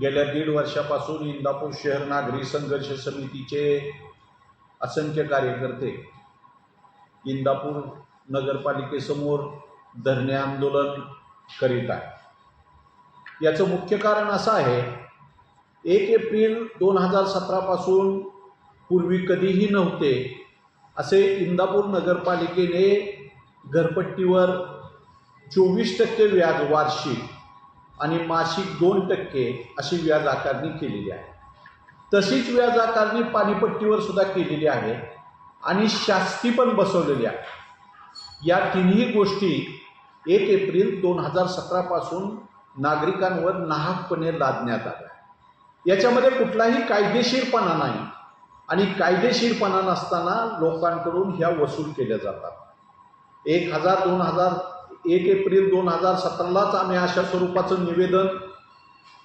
गेल्या दीड वर्षापासून इंदापूर शहर नागरी संघर्ष समितीचे असंख्य कार्यकर्ते इंदापूर नगरपालिकेसमोर धरणे आंदोलन करीत आहे याचं मुख्य कारण असं आहे एक एप्रिल दोन हजार सतरापासून पूर्वी कधीही नव्हते असे इंदापूर नगरपालिकेने घरपट्टीवर चोवीस टक्के व्याज वार्षिक आणि मासिक दोन टक्के अशी व्याज आकारणी केलेली आहे. तशीच व्याज आकारणी पाणीपट्टीवर सुद्धा केलेली आहे आणि शास्ती पण बसवलेली आहे. या तिन्ही गोष्टी एक एप्रिल दोन हजार सतरापासून नागरिकांवर नाहकपणे लादण्यात आल्या. याच्यामध्ये कुठलाही कायदेशीरपणा नाही आणि कायदेशीरपणा नसताना लोकांकडून ह्या वसूल केल्या जातात. एक हजार दोन हजार एक एप्रिल दोन हजार सतरालाच आम्ही अशा स्वरूपाचं निवेदन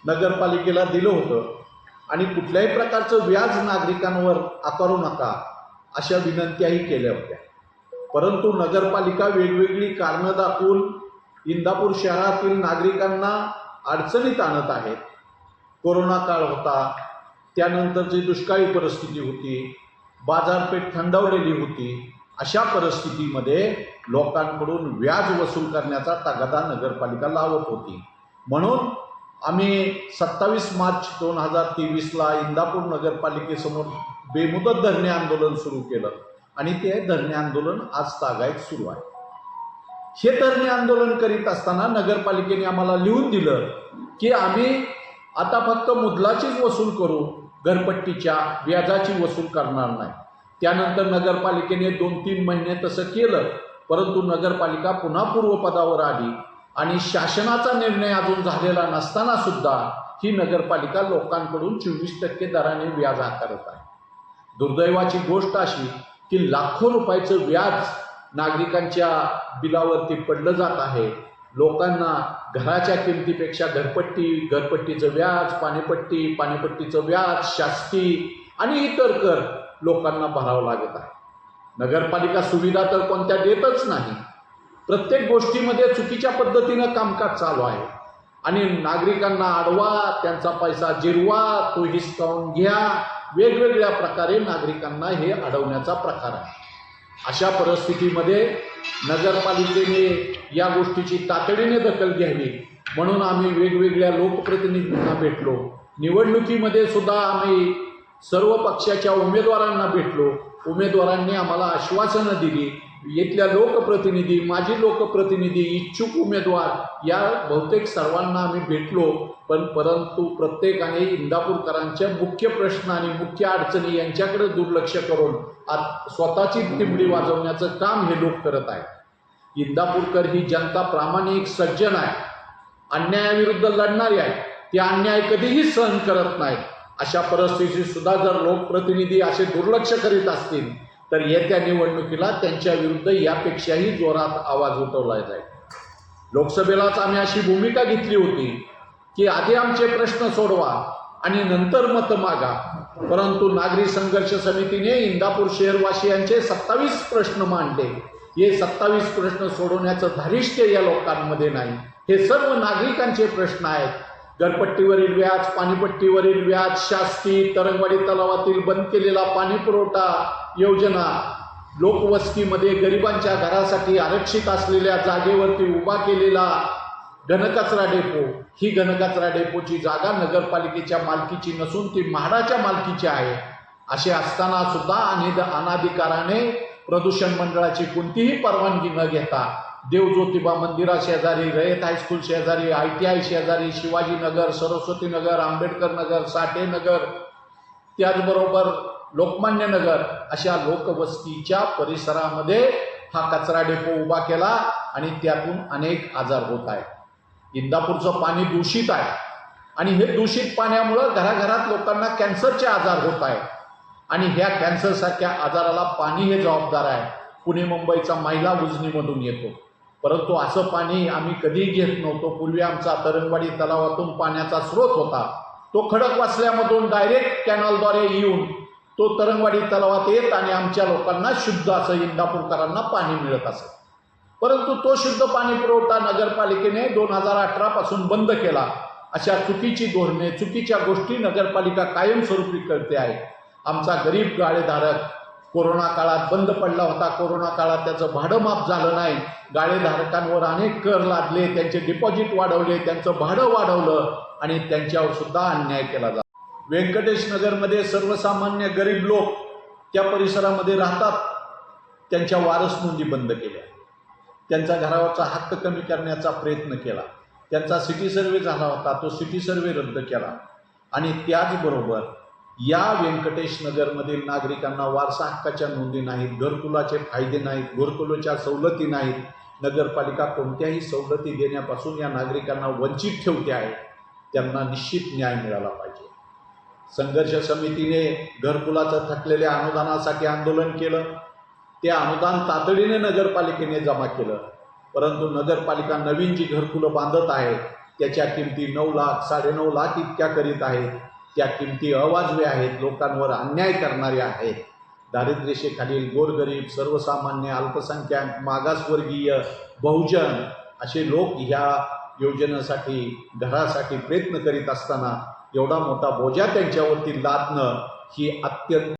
नगरपालिकेला दिलं होतं. आणि कुठल्याही प्रकारचं व्याज नागरिकांवर आकारू नका अशा विनंत्याही केल्या होत्या. परंतु नगरपालिका वेगवेगळी कारणं दाखवून इंदापूर शहरातील नागरिकांना अडचणीत आणत आहेत. कोरोना काळ होता त्यानंतरची दुष्काळी परिस्थिती होती बाजारपेठ थंडावलेली होती अशा परिस्थितीमध्ये लोकांकडून व्याज वसूल करण्याचा तगादा नगरपालिका लावत होती. म्हणून आम्ही सत्तावीस मार्च दोन हजार तेवीसला इंदापूर नगरपालिकेसमोर बेमुदत धरणे आंदोलन सुरू केलं आणि ते धरणे आंदोलन आज तागायत सुरू आहे. हे धरणे आंदोलन करीत असताना नगरपालिकेने आम्हाला लिहून दिलं की आम्ही आता फक्त मुदलाचीच वसूल करू घरपट्टीच्या व्याजाची वसूल करणार नाही. त्यानंतर नगरपालिकेने दोन तीन महिने तसं केलं परंतु नगरपालिका पुन्हा पूर्वपदावर आली आणि शासनाचा निर्णय अजून झालेला नसताना सुद्धा ही नगरपालिका लोकांकडून चोवीस टक्के दराने व्याज आकारत आहे. दुर्दैवाची गोष्ट अशी की लाखो रुपयाचं व्याज नागरिकांच्या बिलावरती पडलं जात आहे. लोकांना घराच्या किमतीपेक्षा घरपट्टी घरपट्टीचं व्याज पाणीपट्टी पाणीपट्टीचं व्याज शास्ती आणि इतर कर लोकांना भरावं लागत आहे. नगरपालिका सुविधा तर कोणत्या देतच नाही. प्रत्येक गोष्टीमध्ये चुकीच्या पद्धतीनं कामकाज चालू आहे. आणि नागरिकांना अडवा त्यांचा पैसा जिरवा तो हिसकावून घ्या. वेगवेगळ्या प्रकारे नागरिकांना हे अडवण्याचा प्रकार आहे. अशा परिस्थितीमध्ये नगरपालिकेने या गोष्टीची तातडीने दखल घ्यावी. म्हणून आम्ही वेगवेगळ्या लोकप्रतिनिधींना भेटलो. निवडणुकीमध्ये सुद्धा आम्ही सर्व पक्षाच्या उमेदवारांना भेटलो. उमेदवारांनी आम्हाला आश्वासनं दिली येथल्या लोकप्रतिनिधी माजी लोकप्रतिनिधी इच्छुक उमेदवार या बहुतेक सर्वांना आम्ही भेटलो. पण परंतु प्रत्येकाने इंदापूरकरांच्या मुख्य प्रश्न आणि मुख्य अडचणी यांच्याकडे दुर्लक्ष करून आत स्वतःची तिमडी वाजवण्याचं काम हे लोक करत आहेत. इंदापूरकर ही जनता प्रामाणिक सज्जन आहे. अन्यायाविरुद्ध लढणारी आहे. ते अन्याय कधीही सहन करत नाहीत. अशा परिस्थितीत सुद्धा जर लोकप्रतिनिधी असे दुर्लक्ष करीत असतील तर येत्या निवडणुकीला त्यांच्या विरुद्ध यापेक्षाही जोरात आवाज उठवला जाईल. लोकसभेलाच आम्ही अशी भूमिका घेतली होती की आधी आमचे प्रश्न सोडवा आणि नंतर मत मागा. परंतु नागरी संघर्ष समितीने इंदापूर शहरवासियांचे सत्तावीस प्रश्न मांडले. हे सत्तावीस प्रश्न सोडवण्याचं धारिष्ट्य या लोकांमध्ये नाही. हे सर्व नागरिकांचे प्रश्न आहेत. घरपट्टीवरील व्याज पाणीपट्टीवरील व्याज शासकीय तरंगवाडी तलावातील बंद केलेला पाणी पुरवठा योजना लोकवस्तीमध्ये गरिबांच्या घरासाठी आरक्षित असलेल्या जागेवरती उभा केलेला घनकचरा डेपो. ही घनकचरा डेपोची जागा नगरपालिकेच्या मालकीची नसून ती म्हाडाच्या मालकीची आहे. असे असताना सुद्धा अनिद अनाधिकाराने प्रदूषण मंडळाची कोणतीही परवानगी न घेता देव ज्योतिबा मंदिरा शेजारी रयत हायस्कूल शेजारी आय टी आय शेजारी शिवाजीनगर सरस्वती नगर आंबेडकर नगर साठे नगर त्याचबरोबर लोकमान्य नगर अशा लोकवस्तीच्या परिसरामध्ये हा कचरा डेपो उभा केला आणि त्यातून अनेक आजार होत आहेत. इंदापूरचं पाणी दूषित आहे. आणि हे दूषित पाण्यामुळं घराघरात लोकांना कॅन्सरचे आजार होत आहेत. आणि ह्या कॅन्सरसारख्या आजाराला पाणी हे जबाबदार आहे. पुणे मुंबईचा महिला उजनीमधून येतो. परंतु असं पाणी आम्ही कधीही घेत नव्हतो. पूर्वी आमचा तरंगवाडी तलावातून पाण्याचा स्रोत होता. तो खडक वाचल्यामधून डायरेक्ट कॅनलद्वारे येऊन तो तरंगवाडी तलावात येत आणि आमच्या लोकांना शुद्ध असं इंदापूरकरांना पाणी मिळत असे. परंतु तो शुद्ध पाणी पुरवठा नगरपालिकेने दोन हजार अठरापासून बंद केला. अशा चुकीची धोरणे चुकीच्या गोष्टी नगरपालिका कायमस्वरूपी करते आहे. आमचा गरीब गाळेधारक कोरोना काळात बंद पडला होता. कोरोना काळात त्याचं भाडं माफ झालं नाही. गाळेधारकांवर अनेक कर लादले त्यांचे डिपॉझिट वाढवले त्यांचं भाडं वाढवलं आणि त्यांच्यावर सुद्धा अन्याय केला जातो व्यंकटेश नगरमध्ये सर्वसामान्य गरीब लोक त्या परिसरामध्ये राहतात. त्यांच्या वारस नोंदी बंद केल्या. त्यांचा घरावरचा हक्क कमी करण्याचा प्रयत्न केला. त्यांचा सिटी सर्वे झाला होता. तो सिटी सर्वे रद्द केला. आणि त्याचबरोबर या व्यंकटेश नगरमधील नागरिकांना वारसा हक्काच्या नोंदी नाहीत घरकुलाचे फायदे नाहीत घरकुलाच्या सवलती नाहीत. नगरपालिका कोणत्याही सवलती देण्यापासून या नागरिकांना वंचित ठेवते आहे त्यांना निश्चित न्याय मिळाला पाहिजे. संघर्ष समितीने घरकुलाचं थकलेल्या अनुदानासाठी आंदोलन केलं. ते अनुदान तातडीने नगरपालिकेने जमा केलं. परंतु नगरपालिका नवीन जी घरकुलं बांधत आहे त्याच्या किमती नऊ लाख साडेनऊ लाख इतक्या करीत आहेत त्या किमती अवाजवी आहेत लोकांवर अन्याय करणाऱ्या आहेत. दारिद्र्यरेषेखालील गोरगरीब सर्वसामान्य अल्पसंख्याक मागासवर्गीय बहुजन असे लोक ह्या योजनेसाठी घरासाठी प्रयत्न करीत असताना एवढा मोठा बोजा त्यांच्यावरती लादणं ही अत्यंत